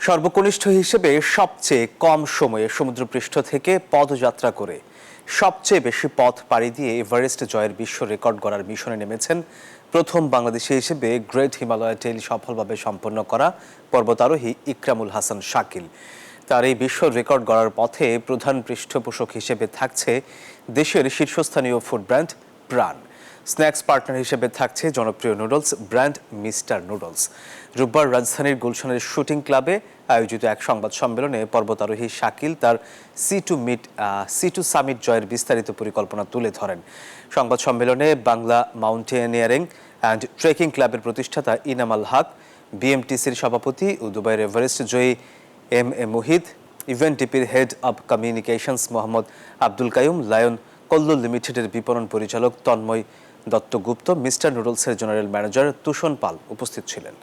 সর্বকনিষ্ঠ হিসেবে সবচেয়ে কম সময়ে সমুদ্রপৃষ্ঠ থেকে পদযাত্রা করে সবচেয়ে বেশি পথ পাড়ি দিয়ে এভারেস্ট জয়ের বিশ্ব রেকর্ড গড়ার মিশনে নেমেছেন প্রথম বাংলাদেশি হিসেবে গ্রেট হিমালয় টেল সফলভাবে সম্পন্ন করা পর্বতারোহী ইকরামুল হাসান শাকিল। তার এই বিশ্ব রেকর্ড গড়ার পথে প্রধান পৃষ্ঠপোষক হিসেবে থাকছে দেশের শীর্ষস্থানীয় food brand Pran. Snacks partner হিসেবে থাকছে জনপ্রিয় নুডলস ব্র্যান্ড মিস্টার নুডলস। রোববার রাজধানীর গুলশানের শুটিং ক্লাবে আয়োজিত এক সংবাদ সম্মেলনে পর্বতারোহী শাকিল তার sea to meet sea to summit জয়ের বিস্তারিত পরিকল্পনা তুলে ধরেন। সংবাদ সম্মেলনে বাংলা মাউন্টেনিয়ারিং অ্যান্ড ট্রেকিং ক্লাবের প্রতিষ্ঠাতা ইনামাল হক, বিএমটিসির সভাপতি ও দুবাইয়ের এভারেস্ট জয়ী M A Muhid event টিপির head of communications Mohammad Abdul Kayum lion Kallu লিমিটেডের বিপণন পরিচালক তন্ময় দত্তগুপ্ত মিস্টার নুডলসের জেনারেল ম্যানেজার তুষণ পাল উপস্থিত ছিলেন।